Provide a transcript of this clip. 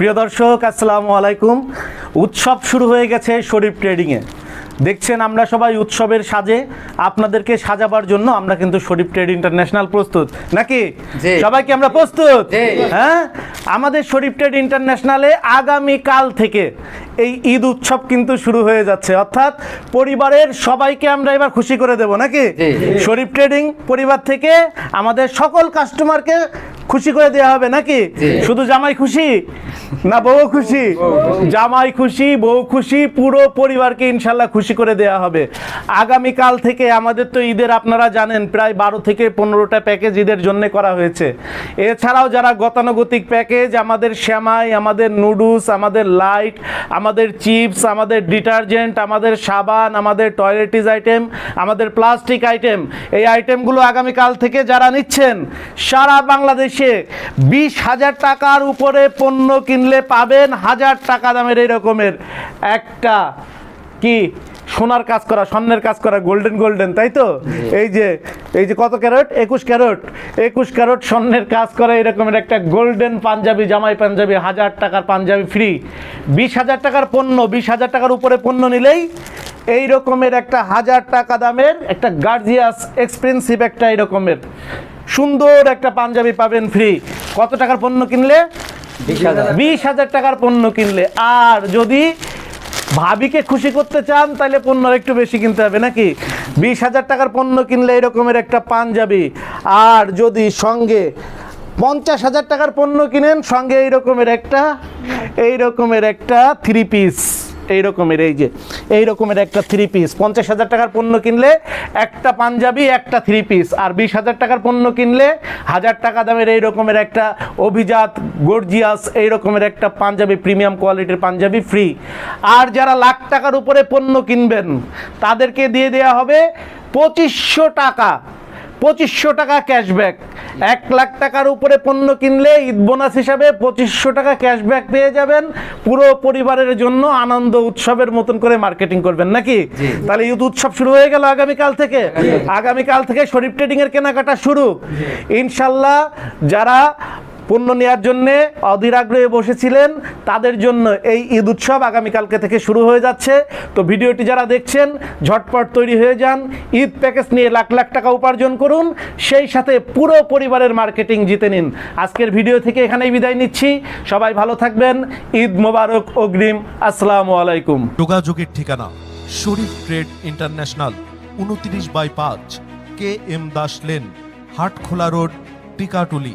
প্রিয় দর্শক আসসালামু আলাইকুম। উৎসব শুরু হয়ে গেছে শরীফ ট্রেডিংয়ে দেখছেন আমরা সবাই উৎসবের সাজে আপনাদেরকে সাজাবার জন্য আমরা কিন্তু শরীফ ট্রেড ইন্টারন্যাশনাল প্রস্তুত। নাকি? সবাইকে আমরা প্রস্তুত? হ্যাঁ? আমাদের শরীফ ট্রেড ইন্টারন্যাশনালে আগামী কাল থেকে এই ঈদ উৎসব কিন্তু শুরু হয়ে যাচ্ছে। অর্থাৎ পরিবারের সবাইকে আমরা এবার খুশি করে দেব নাকি? শরীফ ট্রেডিং পরিবার থেকে আমাদের সকল কাস্টমারকে খুশি করে দেওয়া হবে নাকি? শুধু জামাই খুশি? না, বউ খুশি। জামাই খুশি, বউ খুশি, পুরো পরিবারকে ইনশাল্লাহ খুশি করে দেওয়া হবে। আগামীকাল থেকে আমাদের তো ঈদের আপনারা জানেন, প্রায় বারো থেকে পনেরোটা প্যাকেজ ঈদের জন্য করা হয়েছে। এছাড়াও যারা গতানুগতিক প্যাকেজ, আমাদের শ্যামাই, আমাদের নুডলস, আমাদের লাইট, আমাদের চিপস, আমাদের ডিটারজেন্ট, আমাদের সাবান, আমাদের টয়লেটিস আইটেম, আমাদের প্লাস্টিক আইটেম, এই আইটেমগুলো আগামীকাল থেকে যারা নিচ্ছেন, সারা বাংলাদেশে বিশ হাজার টাকার উপরে পণ্য কিনলে পাবেন হাজার টাকা দামের এই রকমের একটা কি সোনার কাজ করা স্বর্ণের কাজ করা গোল্ডেন গোল্ডেন তাই তো? এই যে এই যে কত ক্যারট? একুশ ক্যারট। একুশ ক্যারট স্বর্ণের কাজ করা এরকমের একটা গোল্ডেন পাঞ্জাবি জামাই পাঞ্জাবি হাজার টাকার পাঞ্জাবি ফ্রি বিশ হাজার টাকার পণ্য বিশ হাজার টাকার উপরে পণ্য নিলেই এই রকমের একটা হাজার টাকা দামের একটা গার্জিয়াস এক্সপেন্সিভ একটা এই রকমের সুন্দর একটা পাঞ্জাবি পাবেন ফ্রি কত টাকার পণ্য কিনলে? বিশ হাজার। টাকার পণ্য কিনলে। আর যদি ভাবিকে খুশি করতে চান, তাহলে পণ্য একটু বেশি কিনতে হবে নাকি? বিশ হাজার টাকার পণ্য কিনলে এরকমের একটা পাঞ্জাবি। আর যদি সঙ্গে পঞ্চাশ হাজার টাকার পণ্য কিনেন, সঙ্গে এই রকমের একটা এই রকমের একটা থ্রি পিস এই রকমের এই যে এই রকমের একটা থ্রি পিস পঞ্চাশ হাজার টাকার পণ্য কিনলে একটা পাঞ্জাবি, একটা থ্রি পিস আর বিশ হাজার টাকার পণ্য কিনলে হাজার টাকা দামের এই রকমের একটা অভিজাত গর্জিয়াস এই রকমের একটা পাঞ্জাবি প্রিমিয়াম কোয়ালিটির পাঞ্জাবি ফ্রি আর যারা লাখ টাকার উপরে পণ্য কিনবেন, তাদেরকে দিয়ে দেওয়া হবে পঁচিশশো টাকা। পঁচিশশো টাকা ক্যাশব্যাক এক লাখ টাকার উপরে পণ্য কিনলে ঈদ বোনাস হিসাবে পঁচিশশো টাকা ক্যাশব্যাক পেয়ে যাবেন। পুরো পরিবারের জন্য আনন্দ উৎসবের মতন করে মার্কেটিং করবেন নাকি? তাহলে ঈদ উৎসব শুরু হয়ে গেল আগামীকাল থেকে। আগামীকাল থেকে শরীফ ট্রেডিং এর কেনাকাটা শুরু। ইনশাল্লাহ যারা পণ্য নেওয়ার জন্য অধীর আগ্রহে বসেছিলেন। তাদের জন্য এই ঈদ উৎসব আগামীকালকে থেকে শুরু হয়ে যাচ্ছে। তো ভিডিওটি যারা দেখছেন, ঝটপট তৈরি হয়ে যান। ঈদ প্যাকেজ নিয়ে লাখ লাখ টাকা উপার্জন করুন। সেই সাথে পুরো পরিবারের মার্কেটিং জিতে নিন। আজকের ভিডিও থেকে এখানেই বিদায় নিচ্ছি। সবাই ভালো থাকবেন। ঈদ মোবারক, অগ্রিম। আসসালামু আলাইকুম। যোগাযোগের ঠিকানা, শরীফ ট্রেড ইন্টারন্যাশনাল, উনত্রিশ বাই পাঁচ, K M Das lane, Hatkhola road, Tikatuli.